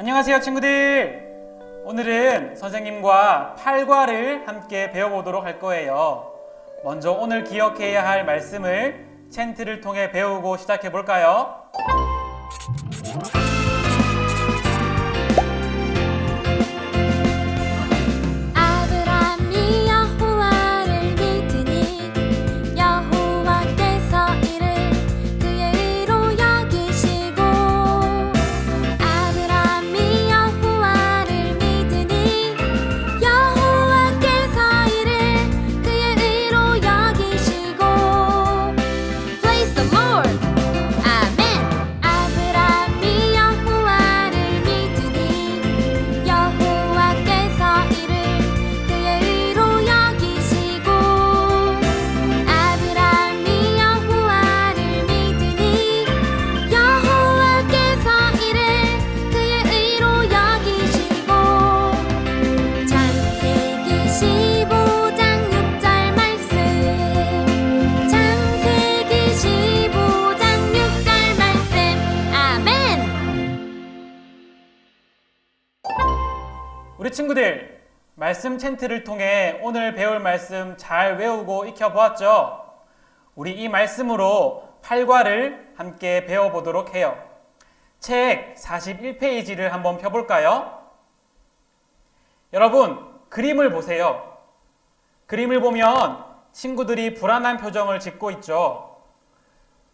안녕하세요 친구들 오늘은 선생님과 팔과를 함께 배워보도록 할 거예요 먼저 오늘 기억해야 할 말씀을 챈트를 통해 배우고 시작해 볼까요? 친구들 말씀 챈트를 통해 오늘 배울 말씀 잘 외우고 익혀보았죠? 우리 이 말씀으로 팔과를 함께 배워보도록 해요 책 41페이지를 한번 펴볼까요? 여러분 그림을 보세요 그림을 보면 친구들이 불안한 표정을 짓고 있죠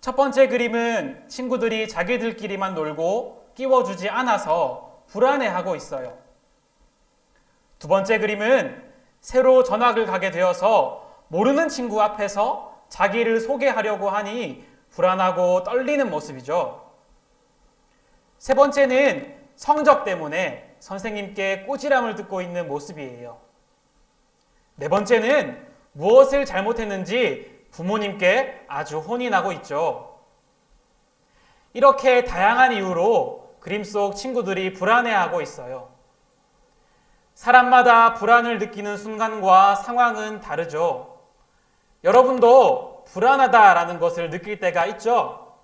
첫 번째 그림은 친구들이 자기들끼리만 놀고 끼워주지 않아서 불안해하고 있어요 두 번째 그림은 새로 전학을 가게 되어서 모르는 친구 앞에서 자기를 소개하려고 하니 불안하고 떨리는 모습이죠. 세 번째는 성적 때문에 선생님께 꼬지람을 듣고 있는 모습이에요. 네 번째는 무엇을 잘못했는지 부모님께 아주 혼이 나고 있죠. 이렇게 다양한 이유로 그림 속 친구들이 불안해하고 있어요. 사람마다 불안을 느끼는 순간과 상황은 다르죠. 여러분도 불안하다라는 것을 느낄 때가 있죠.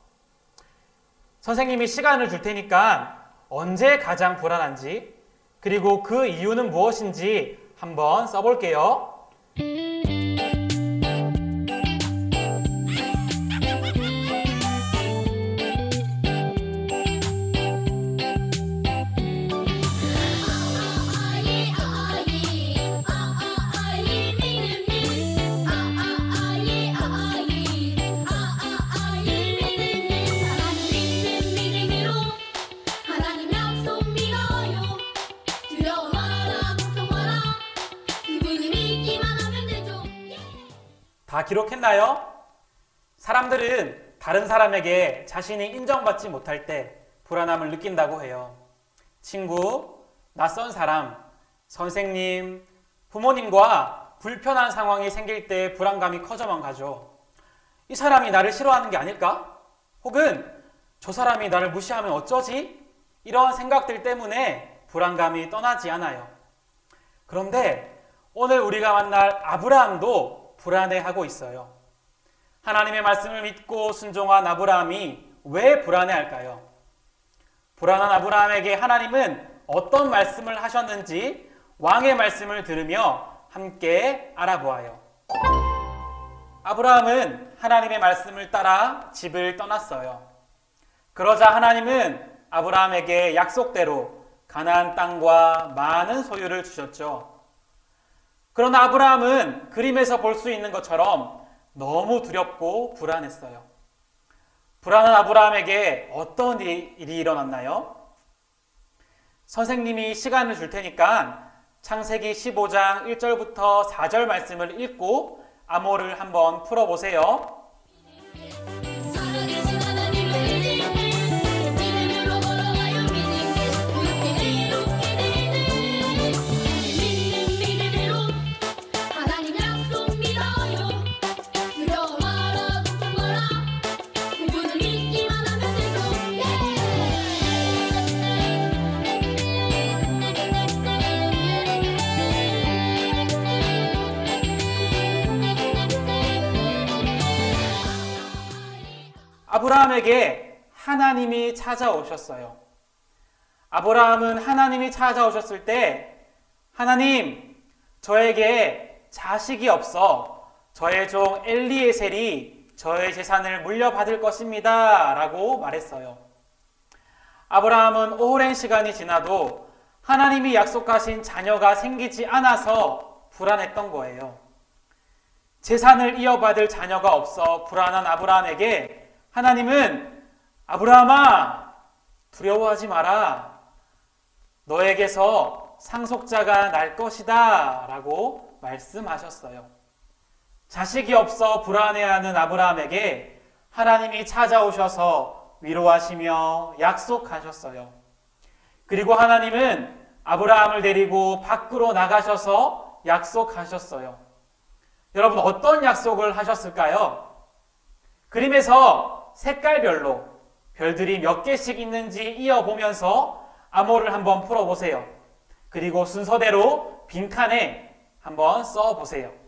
선생님이 시간을 줄 테니까 언제 가장 불안한지 그리고 그 이유는 무엇인지 한번 써볼게요. 다 기록했나요? 사람들은 다른 사람에게 자신이 인정받지 못할 때 불안함을 느낀다고 해요. 친구, 낯선 사람, 선생님, 부모님과 불편한 상황이 생길 때 불안감이 커져만 가죠. 이 사람이 나를 싫어하는 게 아닐까? 혹은 저 사람이 나를 무시하면 어쩌지? 이런 생각들 때문에 불안감이 떠나지 않아요. 그런데 오늘 우리가 만날 아브라함도 불안해하고 있어요. 하나님의 말씀을 믿고 순종한 아브라함이 왜 불안해할까요? 불안한 아브라함에게 하나님은 어떤 말씀을 하셨는지 왕의 말씀을 들으며 함께 알아보아요. 아브라함은 하나님의 말씀을 따라 집을 떠났어요. 그러자 하나님은 아브라함에게 약속대로 가나안 땅과 많은 소유를 주셨죠. 그러나 아브라함은 그림에서 볼 수 있는 것처럼 너무 두렵고 불안했어요. 불안한 아브라함에게 어떤 일이, 일어났나요? 선생님이 시간을 줄 테니까 창세기 15장 1절부터 4절 말씀을 읽고 암호를 한번 풀어보세요. 아브라함에게 하나님이 찾아오셨어요. 아브라함은 하나님이 찾아오셨을 때 하나님 저에게 자식이 없어 저의 종 엘리에셀이 저의 재산을 물려받을 것입니다. 라고 말했어요. 아브라함은 오랜 시간이 지나도 하나님이 약속하신 자녀가 생기지 않아서 불안했던 거예요. 재산을 이어받을 자녀가 없어 불안한 아브라함에게 하나님은 아브라함아 두려워하지 마라. 너에게서 상속자가 날 것이다. 라고 말씀하셨어요. 자식이 없어 불안해하는 아브라함에게 하나님이 찾아오셔서 위로하시며 약속하셨어요. 그리고 하나님은 아브라함을 데리고 밖으로 나가셔서 약속하셨어요. 여러분 어떤 약속을 하셨을까요? 그림에서 색깔별로 별들이 몇 개씩 있는지 이어보면서 암호를 한번 풀어보세요. 그리고 순서대로 빈칸에 한번 써보세요.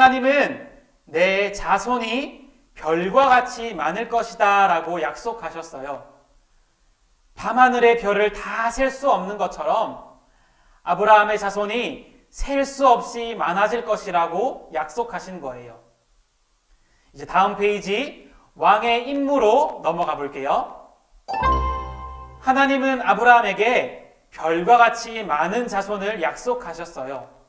하나님은 내 자손이 별과 같이 많을 것이다 라고 약속하셨어요. 밤하늘의 별을 다 셀 수 없는 것처럼 아브라함의 자손이 셀 수 없이 많아질 것이라고 약속하신 거예요. 이제 다음 페이지 왕의 임무로 넘어가 볼게요. 하나님은 아브라함에게 별과 같이 많은 자손을 약속하셨어요.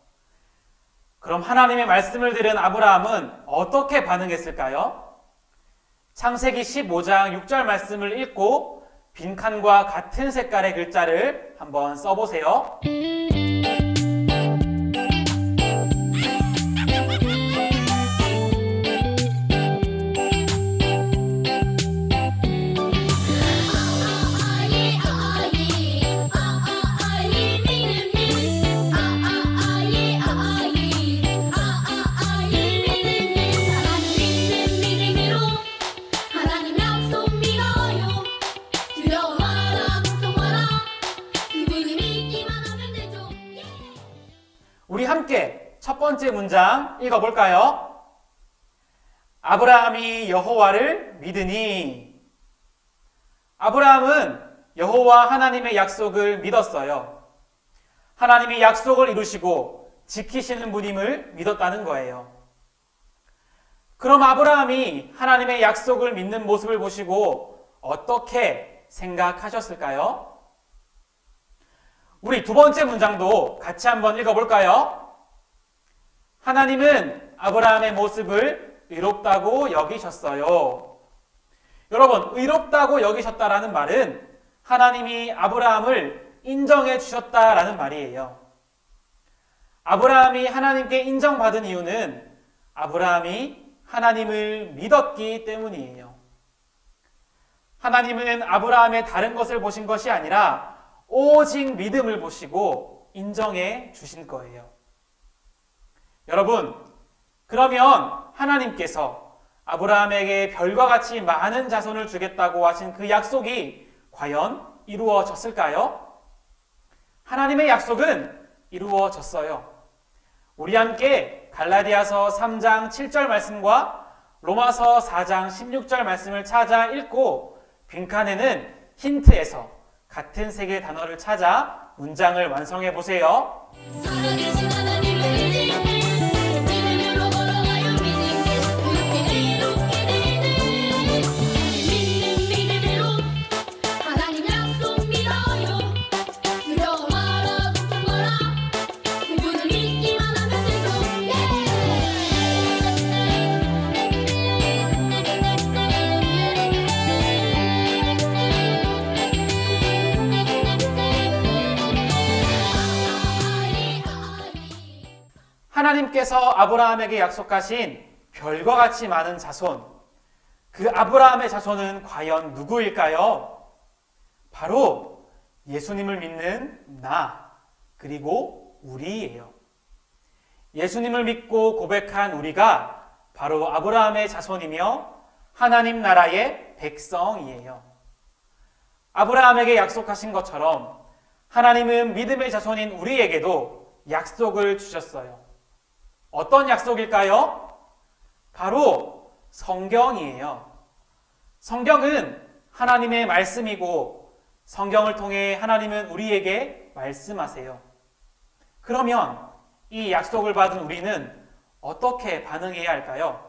그럼 하나님의 말씀을 들은 아브라함은 어떻게 반응했을까요? 창세기 15장 6절 말씀을 읽고 빈칸과 같은 색깔의 글자를 한번 써보세요. 번째 문장 읽어볼까요? 아브라함이 여호와를 믿으니 아브라함은 여호와 하나님의 약속을 믿었어요. 하나님이 약속을 이루시고 지키시는 분임을 믿었다는 거예요. 그럼 아브라함이 하나님의 약속을 믿는 모습을 보시고 어떻게 생각하셨을까요? 우리 두 번째 문장도 같이 한번 읽어볼까요? 하나님은 아브라함의 모습을 의롭다고 여기셨어요. 여러분, 의롭다고 여기셨다라는 말은 하나님이 아브라함을 인정해 주셨다라는 말이에요. 아브라함이 하나님께 인정받은 이유는 아브라함이 하나님을 믿었기 때문이에요. 하나님은 아브라함의 다른 것을 보신 것이 아니라 오직 믿음을 보시고 인정해 주신 거예요. 여러분, 그러면 하나님께서 아브라함에게 별과 같이 많은 자손을 주겠다고 하신 그 약속이 과연 이루어졌을까요? 하나님의 약속은 이루어졌어요. 우리 함께 갈라디아서 3장 7절 말씀과 로마서 4장 16절 말씀을 찾아 읽고 빈칸에는 힌트에서 같은 색의 단어를 찾아 문장을 완성해 보세요. 하나님께서 아브라함에게 약속하신 별과 같이 많은 자손. 그 아브라함의 자손은 과연 누구일까요? 바로 예수님을 믿는 나, 그리고 우리예요. 예수님을 믿고 고백한 우리가 바로 아브라함의 자손이며 하나님 나라의 백성이에요. 아브라함에게 약속하신 것처럼 하나님은 믿음의 자손인 우리에게도 약속을 주셨어요. 어떤 약속일까요? 바로 성경이에요. 성경은 하나님의 말씀이고 성경을 통해 하나님은 우리에게 말씀하세요. 그러면 이 약속을 받은 우리는 어떻게 반응해야 할까요?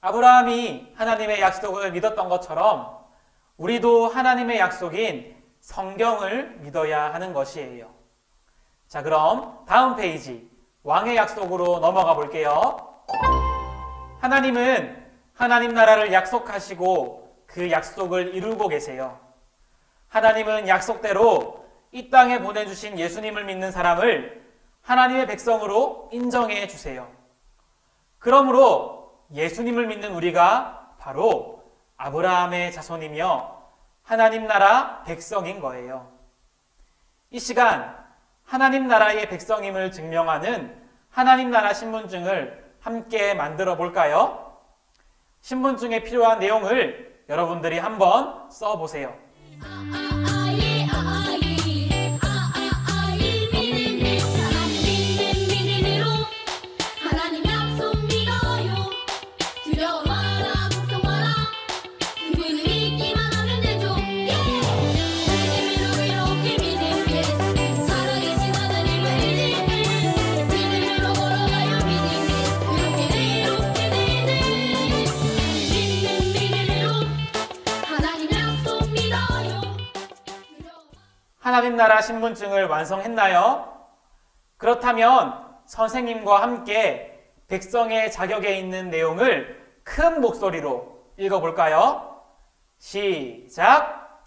아브라함이 하나님의 약속을 믿었던 것처럼 우리도 하나님의 약속인 성경을 믿어야 하는 것이에요. 자, 그럼 다음 페이지 왕의 약속으로 넘어가 볼게요. 하나님은 하나님 나라를 약속하시고 그 약속을 이루고 계세요. 하나님은 약속대로 이 땅에 보내주신 예수님을 믿는 사람을 하나님의 백성으로 인정해 주세요. 그러므로 예수님을 믿는 우리가 바로 아브라함의 자손이며 하나님 나라 백성인 거예요. 이 시간 하나님 나라의 백성임을 증명하는 하나님 나라 신분증을 함께 만들어 볼까요? 신분증에 필요한 내용을 여러분들이 한번 써 보세요. 아아아 하나님 나라 신분증을 완성했나요? 그렇다면 선생님과 함께 백성의 자격에 있는 내용을 큰 목소리로 읽어볼까요? 시작!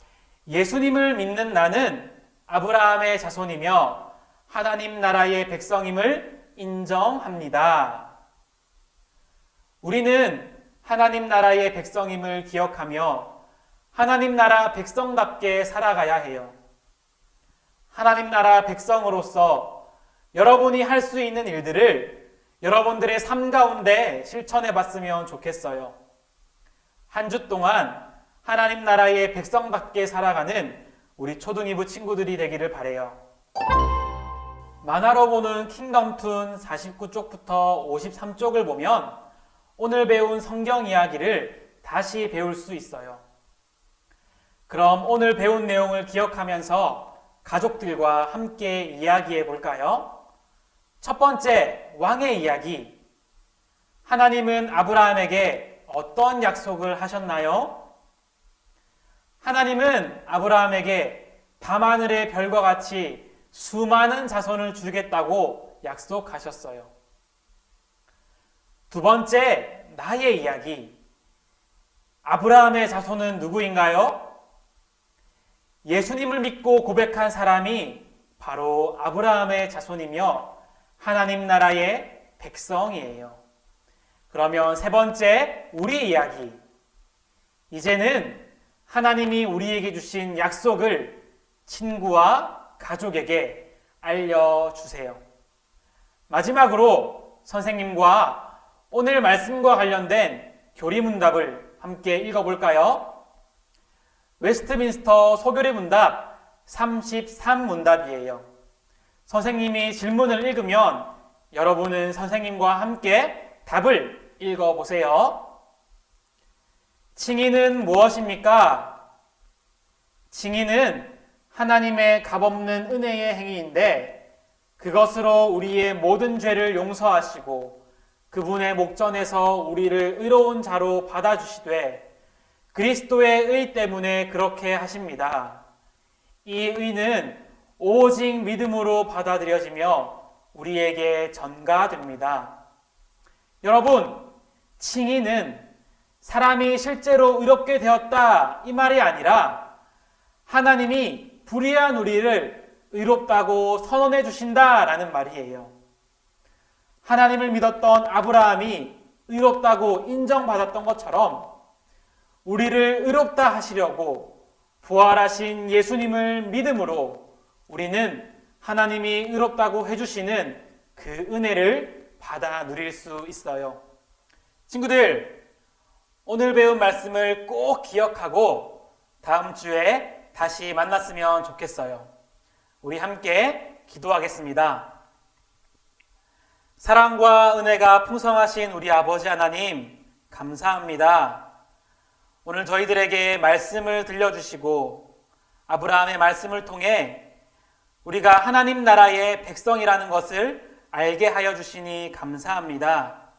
예수님을 믿는 나는 아브라함의 자손이며 하나님 나라의 백성임을 인정합니다. 우리는 하나님 나라의 백성임을 기억하며 하나님 나라 백성답게 살아가야 해요. 하나님 나라 백성으로서 여러분이 할 수 있는 일들을 여러분들의 삶 가운데 실천해 봤으면 좋겠어요. 한 주 동안 하나님 나라의 백성답게 살아가는 우리 초등이부 친구들이 되기를 바래요. 만화로 보는 킹덤툰 49쪽부터 53쪽을 보면 오늘 배운 성경 이야기를 다시 배울 수 있어요. 그럼 오늘 배운 내용을 기억하면서 가족들과 함께 이야기해 볼까요? 첫 번째, 왕의 이야기. 하나님은 아브라함에게 어떤 약속을 하셨나요? 하나님은 아브라함에게 밤하늘의 별과 같이 수많은 자손을 주겠다고 약속하셨어요. 두 번째, 나의 이야기. 아브라함의 자손은 누구인가요? 예수님을 믿고 고백한 사람이 바로 아브라함의 자손이며 하나님 나라의 백성이에요. 그러면 세 번째, 우리 이야기. 이제는 하나님이 우리에게 주신 약속을 친구와 가족에게 알려주세요. 마지막으로 선생님과 오늘 말씀과 관련된 교리 문답을 함께 읽어볼까요? 웨스트민스터 소교리 문답 33문답이에요. 선생님이 질문을 읽으면 여러분은 선생님과 함께 답을 읽어보세요. 칭의는 무엇입니까? 칭의는 하나님의 값없는 은혜의 행위인데 그것으로 우리의 모든 죄를 용서하시고 그분의 목전에서 우리를 의로운 자로 받아주시되 그리스도의 의 때문에 그렇게 하십니다. 이 의는 오직 믿음으로 받아들여지며 우리에게 전가됩니다. 여러분, 칭의는 사람이 실제로 의롭게 되었다 이 말이 아니라 하나님이 불의한 우리를 의롭다고 선언해 주신다라는 말이에요. 하나님을 믿었던 아브라함이 의롭다고 인정받았던 것처럼 우리를 의롭다 하시려고 부활하신 예수님을 믿음으로 우리는 하나님이 의롭다고 해주시는 그 은혜를 받아 누릴 수 있어요. 친구들, 오늘 배운 말씀을 꼭 기억하고 다음 주에 다시 만났으면 좋겠어요. 우리 함께 기도하겠습니다. 사랑과 은혜가 풍성하신 우리 아버지 하나님, 감사합니다. 오늘 저희들에게 말씀을 들려주시고 아브라함의 말씀을 통해 우리가 하나님 나라의 백성이라는 것을 알게 하여 주시니 감사합니다.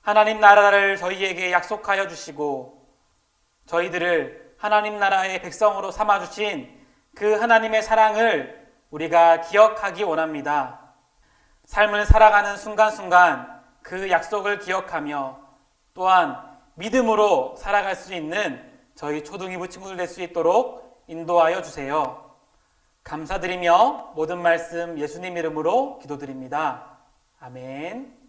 하나님 나라를 저희에게 약속하여 주시고 저희들을 하나님 나라의 백성으로 삼아 주신 그 하나님의 사랑을 우리가 기억하기 원합니다. 삶을 살아가는 순간순간 그 약속을 기억하며 또한 믿음으로 살아갈 수 있는 저희 초등이부 친구들 될 수 있도록 인도하여 주세요. 감사드리며 모든 말씀 예수님 이름으로 기도드립니다. 아멘.